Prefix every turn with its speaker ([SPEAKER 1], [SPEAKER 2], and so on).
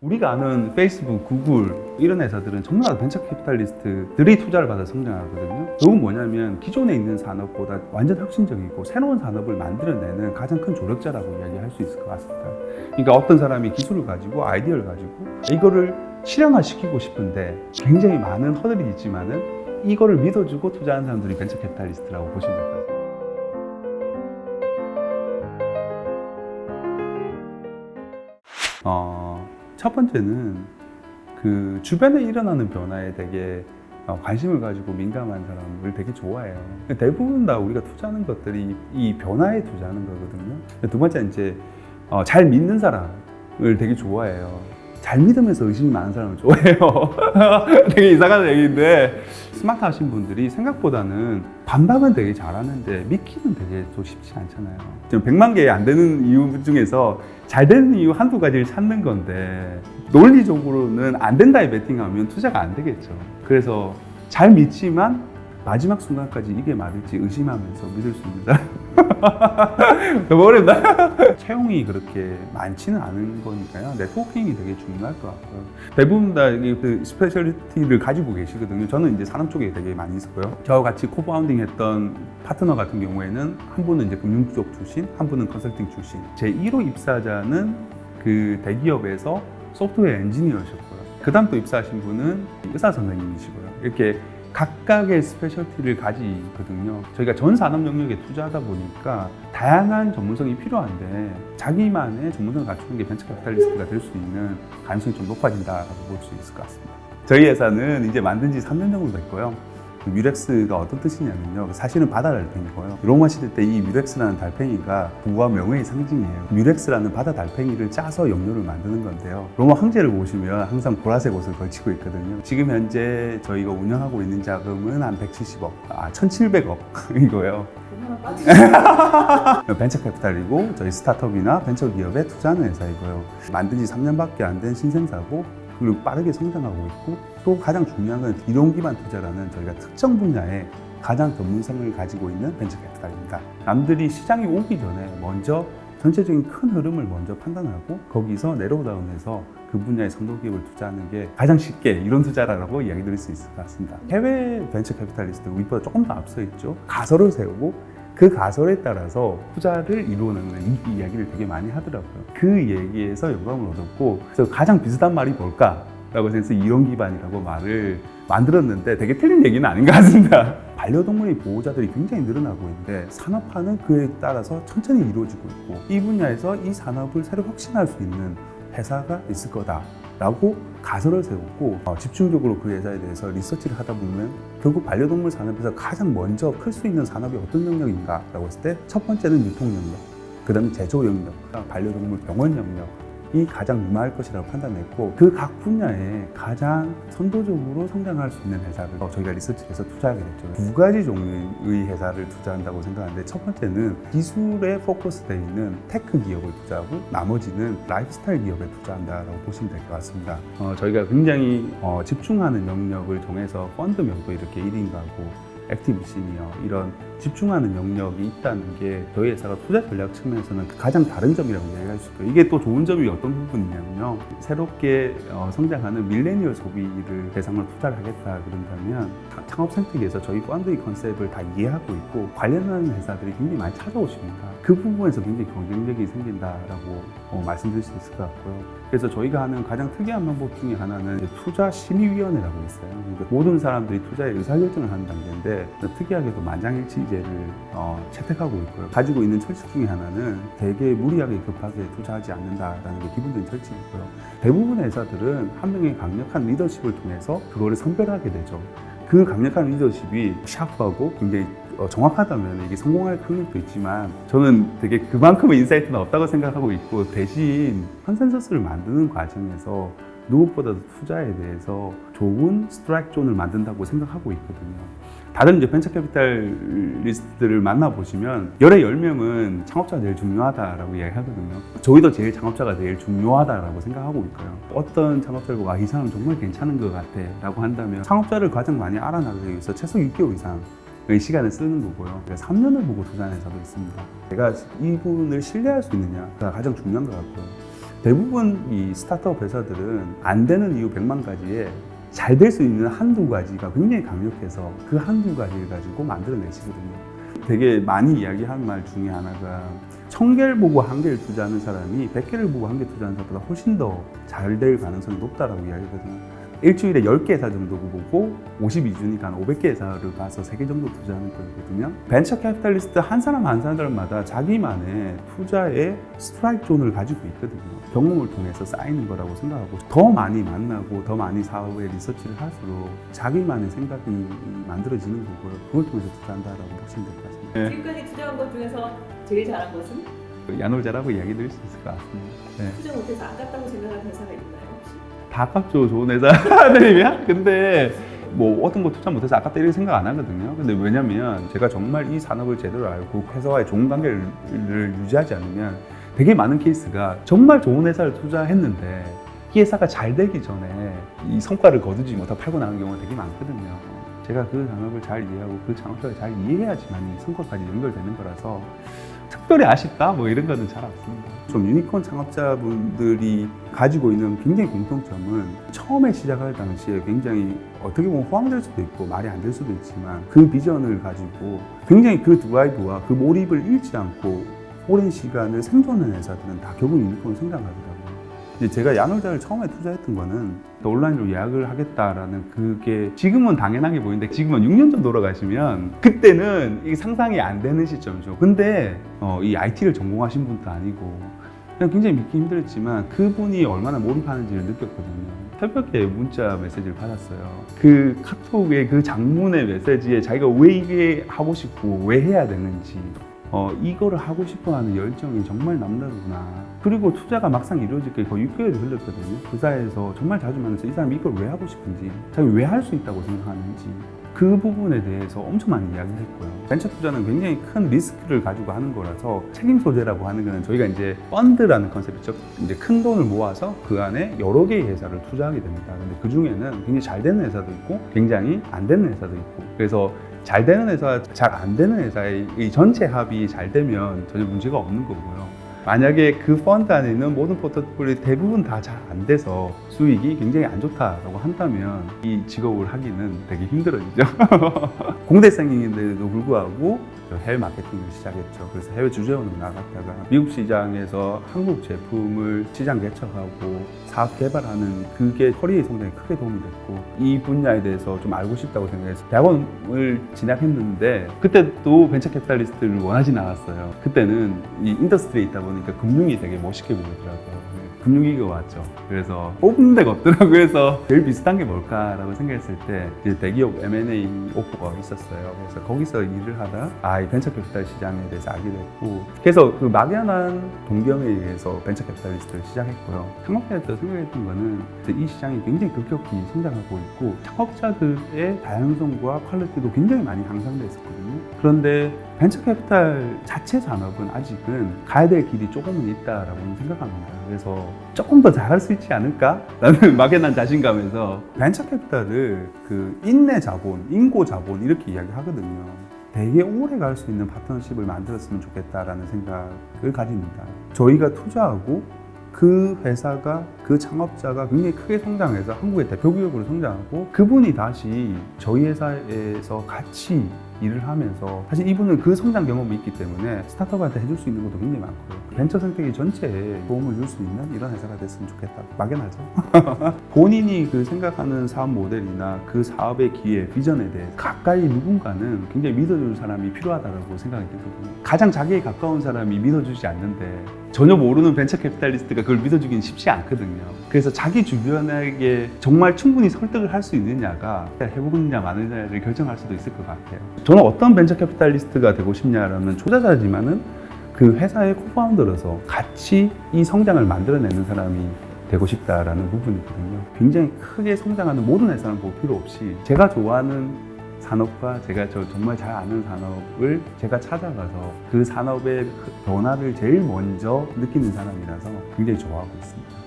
[SPEAKER 1] 우리가 아는 페이스북, 구글 이런 회사들은 다 벤처 캐피탈리스트들이 투자를 받아 성장하거든요. 그건 뭐냐면 기존에 있는 산업보다 완전 혁신적이고 새로운 산업을 만들어내는 가장 큰 조력자라고 이야기할 수 있을 것 같습니다. 그러니까 어떤 사람이 기술을 가지고 아이디어를 가지고 이거를 실현화시키고 싶은데 굉장히 많은 허들이 있지만은 이거를 믿어주고 투자하는 사람들이 벤처 캐피탈리스트라고 보시면 될 것 같습니다. 어, 첫 번째는 그 주변에 일어나는 변화에 되게 어, 관심을 가지고 민감한 사람을 되게 좋아해요. 대부분 다 우리가 투자하는 것들이 이 변화에 투자하는 거거든요. 두 번째는 이제 어, 잘 믿는 사람을 되게 좋아해요. 잘 믿으면서 의심이 많은 사람을 좋아해요. 되게 이상한 얘기인데 스마트 하신 분들이 생각보다는 반박은 되게 잘하는데 믿기는 되게 또 쉽지 않잖아요. 지금 100만 개 안 되는 이유 중에서 잘 되는 이유 한두 가지를 찾는 건데 논리적으로는 안 된다에 베팅하면 투자가 안 되겠죠. 그래서 잘 믿지만 마지막 순간까지 이게 맞을지 의심하면서 믿을 수 사람. 너무 어렵다. 채용이 그렇게 많지는 않은 거니까요. 네트워킹이 되게 중요할 것 같고요. 대부분 다 그 스페셜리티를 가지고 계시거든요. 저는 이제 산업 쪽에 되게 많이 있었고요. 저와 같이 코파운딩 했던 파트너 같은 경우에는 한 분은 이제 금융 쪽 출신, 한 분은 컨설팅 출신. 제 1호 입사자는 그 대기업에서 소프트웨어 엔지니어셨고요. 그 다음 또 입사하신 분은 의사 선생님이시고요. 이렇게 각각의 스페셜티를 가지거든요. 저희가 전 산업 영역에 투자하다 보니까 다양한 전문성이 필요한데 자기만의 전문성을 갖추는 게 벤처 캐피탈리스트가 될 수 있는 가능성이 좀 높아진다라고 볼 수 있을 것 같습니다. 저희 회사는 이제 만든 지 3년 정도 됐고요. 그 뮤렉스가 어떤 뜻이냐면요. 사실은 바다 달팽이고요. 로마 시대 때 이 뮤렉스라는 달팽이가 부와 명예의 상징이에요. 뮤렉스라는 바다 달팽이를 짜서 염료를 만드는 건데요. 로마 황제를 보시면 항상 보라색 옷을 걸치고 있거든요. 지금 현재 저희가 운영하고 있는 자금은 한 170억, 아 1,700억이고요. 벤처 캐피탈이고 저희 스타트업이나 벤처 기업에 투자하는 회사이고요. 만든 지 3년밖에 안 된 신생사고 그리고 빠르게 성장하고 있고 또 가장 중요한 건 이론 기반 투자라는 저희가 특정 분야에 가장 전문성을 가지고 있는 벤처 캐피탈입니다. 남들이 시장에 오기 전에 먼저 전체적인 큰 흐름을 먼저 판단하고 거기서 내려다운해서 그 분야의 선도 기업을 투자하는 게 가장 쉽게 이론 투자라고 이야기 드릴 수 있을 것 같습니다. 해외 벤처 캐피탈리스트 우리보다 조금 더 앞서 있죠. 가설을 세우고 그 가설에 따라서 투자를 이루는 이 이야기를 되게 많이 하더라고요. 그 얘기에서 영감을 얻었고 그래서 가장 비슷한 말이 뭘까? 라고 해서 이론 기반이라고 말을 만들었는데 되게 틀린 얘기는 아닌 것 같습니다. 반려동물의 보호자들이 굉장히 늘어나고 있는데 산업화는 그에 따라서 천천히 이루어지고 있고 이 분야에서 이 산업을 새로 혁신할 수 있는 회사가 있을 거다 라고 가설을 세우고 어, 집중적으로 그 회사에 대해서 리서치를 하다 보면 결국 반려동물 산업에서 가장 먼저 클 수 있는 산업이 어떤 영역인가 라고 했을 때 첫 번째는 유통 영역, 그 다음에 제조 영역, 반려동물 병원 영역 이 가장 유망할 것이라고 판단했고 그 각 분야에 가장 선도적으로 성장할 수 있는 회사를 어, 저희가 리서치해서 투자하게 됐죠. 두 가지 종류의 회사를 투자한다고 생각하는데 첫 번째는 기술에 포커스되어 있는 테크 기업을 투자하고 나머지는 라이프스타일 기업에 투자한다라고 보시면 될 것 같습니다. 어, 저희가 굉장히 어, 집중하는 영역을 정해서 펀드 명도 이렇게 1인 가구 액티브 시니어 이런 집중하는 영역이 있다는 게 저희 회사가 투자 전략 측면에서는 가장 다른 점이라고 얘기할 수 있고요. 이게 또 좋은 점이 어떤 부분이냐면요. 새롭게 어, 성장하는 밀레니얼 소비를 대상으로 투자를 하겠다 그런다면 차- 창업 생태계에서 저희 펀드의 컨셉을 다 이해하고 있고 관련하는 회사들이 굉장히 많이 찾아오십니다. 그 부분에서 굉장히 경쟁력이 생긴다라고 어, 말씀드릴 수 있을 것 같고요. 그래서 저희가 하는 가장 특이한 방법 중에 하나는 투자 심의위원회라고 있어요. 그러니까 모든 사람들이 투자에 의사결정을 하는 단계인데 특이하게도 만장일치제를 어, 채택하고 있고요. 가지고 있는 철칙 중에 하나는 되게 무리하게 급하게 투자하지 않는다라는 게 기본적인 철칙이고요. 대부분의 회사들은 한 명의 강력한 리더십을 통해서 그거를 선별하게 되죠. 그 강력한 리더십이 샤프하고 굉장히 어, 정확하다면 이게 성공할 확률도 있지만 저는 되게 그만큼의 인사이트는 없다고 생각하고 있고 대신 컨센서스를 만드는 과정에서 누구보다도 투자에 대해서 좋은 스트라이크 존을 만든다고 생각하고 있거든요. 다른 이제 벤처 캐피탈리스트들을 만나 보시면 열의 열 명은 창업자가 제일 중요하다라고 이야기하거든요. 저희도 제일 창업자가 제일 중요하다라고 생각하고 있고요. 어떤 창업자를 보고 아, 이 사람 정말 괜찮은 것 같아 라고 한다면 창업자를 가장 많이 알아나기 위해서 최소 6개월 이상 의 시간을 쓰는 거고요. 3년을 보고 투자하는 회사도 있습니다. 내가 이분을 신뢰할 수 있느냐가 가장 중요한 것 같고요. 대부분 이 스타트업 회사들은 안 되는 이유 100만 가지에 잘 될 수 있는 한두 가지가 굉장히 강력해서 그 한두 가지를 가지고 만들어내시거든요. 되게 많이 이야기하는 말 중에 하나가 천 개를 보고 한 개를 투자하는 사람이 백 개를 보고 한 개 투자하는 사람보다 훨씬 더 잘 될 가능성이 높다라고 이야기하거든요. 일주일에 10개 회사 정도 보고 52주니까 한 500개 회사를 봐서 3개 정도 투자하는 거거든요. 벤처 캐피탈리스트 한 사람 한 사람마다 자기만의 투자의 스트라이크 존을 가지고 있거든요. 경험을 통해서 쌓이는 거라고 생각하고 더 많이 만나고 더 많이 사업에 리서치를 할수록 자기만의 생각이 만들어지는 거고요. 그걸 통해서 투자한다라고 보시면 될 것 같습니다.
[SPEAKER 2] 지금까지 투자한 것 중에서 제일 잘한 것은
[SPEAKER 1] 야놀자라고 이야기 드릴 수 있을 것 같습니다. 네.
[SPEAKER 2] 투자 못해서 아깝다고 생각하는 회사가 있나요 혹시?
[SPEAKER 1] 다 아깝죠 좋은 회사들이면? 근데 뭐 어떤 거 투자 못해서 아깝다 이렇게 생각 안 하거든요. 근데 왜냐면 제가 정말 이 산업을 제대로 알고 회사와의 좋은 관계를 유지하지 않으면 되게 많은 케이스가 정말 좋은 회사를 투자했는데 이 회사가 잘 되기 전에 이 성과를 거두지 못하고 팔고 나가는 경우가 되게 많거든요. 제가 그 산업을 잘 이해하고 그 창업자를 잘 이해해야지만 이 성과까지 연결되는 거라서 특별히 아쉽다 뭐 이런 거는 잘 없습니다. 좀 유니콘 창업자분들이 가지고 있는 굉장히 공통점은 처음에 시작할 당시에 굉장히 어떻게 보면 호황될 수도 있고 말이 안 될 수도 있지만 그 비전을 가지고 굉장히 그 드라이브와 그 몰입을 잃지 않고 오랜 시간을 생존하는 회사들은 다 결국 유니콘을 성장하더라고요. 이제 제가 야놀자를 처음에 투자했던 거는 온라인으로 예약을 하겠다라는 그게 지금은 당연하게 보이는데 지금은 6년 전 돌아가시면 그때는 이게 상상이 안 되는 시점이죠. 근데 어, 이 IT를 전공하신 분도 아니고 그냥 굉장히 믿기 힘들었지만 그분이 얼마나 몰입하는지를 느꼈거든요. 새벽에 문자 메시지를 받았어요. 그 카톡의 그 장문의 메시지에 자기가 왜 이게 하고 싶고 왜 해야 되는지 어, 이거를 하고 싶어 하는 열정이 정말 남다르구나. 그리고 투자가 막상 이루어질 게 거의 6개월이 흘렀거든요. 그 사이에서 정말 자주 만나서 이 사람이 이걸 왜 하고 싶은지, 자기 왜 할 수 있다고 생각하는지, 그 부분에 대해서 엄청 많이 이야기를 했고요. 벤처 투자는 굉장히 큰 리스크를 가지고 하는 거라서 책임 소재라고 하는 거는 저희가 이제 펀드라는 컨셉이죠. 이제 큰 돈을 모아서 그 안에 여러 개의 회사를 투자하게 됩니다. 근데 그 중에는 굉장히 잘 되는 회사도 있고 굉장히 안 되는 회사도 있고 그래서 잘 되는 회사, 잘 안 되는 회사의 이 전체 합이 잘 되면 전혀 문제가 없는 거고요. 만약에 그 펀드 안에 있는 모든 포트폴리오 대부분 다 잘 안 돼서 수익이 굉장히 안 좋다라고 한다면 이 직업을 하기는 되게 힘들어지죠. 공대생인데도 불구하고 해외 마케팅을 시작했죠. 그래서 해외 주재원으로 나갔다가 미국 시장에서 한국 제품을 시장 개척하고 사업 개발하는 그게 커리어의 성장에 크게 도움이 됐고 이 분야에 대해서 좀 알고 싶다고 생각해서 대학원을 진학했는데 그때 또 벤처 캐피탈리스트를 원하진 않았어요. 그때는 이 인더스트리에 있다 보니 까 금융이 되게 멋있게 보이더라고요. 금융위기가 왔죠. 그래서 뽑는 데가 없더라고요. 그래서 제일 비슷한 게 뭘까라고 생각했을 때 대기업 M&A 오퍼가 있었어요. 그래서 거기서 일을 하다 아, 이 벤처 캐피탈 시장에 대해서 알게 됐고 그래서 그 막연한 동경에 의해서 벤처 캐피탈리스트를 시작했고요. 때 생각했던 거는 이 시장이 굉장히 급격히 성장하고 있고 창업자들의 다양성과 퀄리티도 굉장히 많이 향상돼 있었거든요. 그런데 벤처 캐피탈 자체 산업은 아직은 가야 될 길이 조금은 있다라고 생각합니다. 그래서 조금 더 잘할 수 있지 않을까라는 막연한 자신감에서 벤처 캐피탈을 그 인내 자본, 인고 자본 이렇게 이야기하거든요. 되게 오래 갈 수 있는 파트너십을 만들었으면 좋겠다라는 생각을 가집니다. 저희가 투자하고 그 회사가 그 창업자가 굉장히 크게 성장해서 한국의 대표 기업으로 성장하고 그분이 다시 저희 회사에서 같이 일을 하면서 사실 이분은 그 성장 경험이 있기 때문에 스타트업한테 해줄 수 있는 것도 굉장히 많고요. 벤처 생태계 전체에 도움을 줄 수 있는 이런 회사가 됐으면 좋겠다. 막연하죠. 본인이 그 생각하는 사업 모델이나 그 사업의 기회, 비전에 대해 가까이 누군가는 굉장히 믿어줄 사람이 필요하다고 생각이 들거든요. 가장 자기에 가까운 사람이 믿어주지 않는데 전혀 모르는 벤처 캐피탈리스트가 그걸 믿어주기는 쉽지 않거든요. 그래서 자기 주변에게 정말 충분히 설득을 할 수 있느냐가 해보느냐 마느냐를 결정할 수도 있을 것 같아요. 저는 어떤 벤처 캐피탈리스트가 되고 싶냐라면 초자자지만은 그 회사의 코파운더로서 같이 이 성장을 만들어내는 사람이 되고 싶다라는 부분이거든요. 굉장히 크게 성장하는 모든 회사는 볼 필요 없이 제가 좋아하는 산업과 제가 저 정말 잘 아는 산업을 제가 찾아가서 그 산업의 변화를 제일 먼저 느끼는 사람이라서 굉장히 좋아하고 있습니다.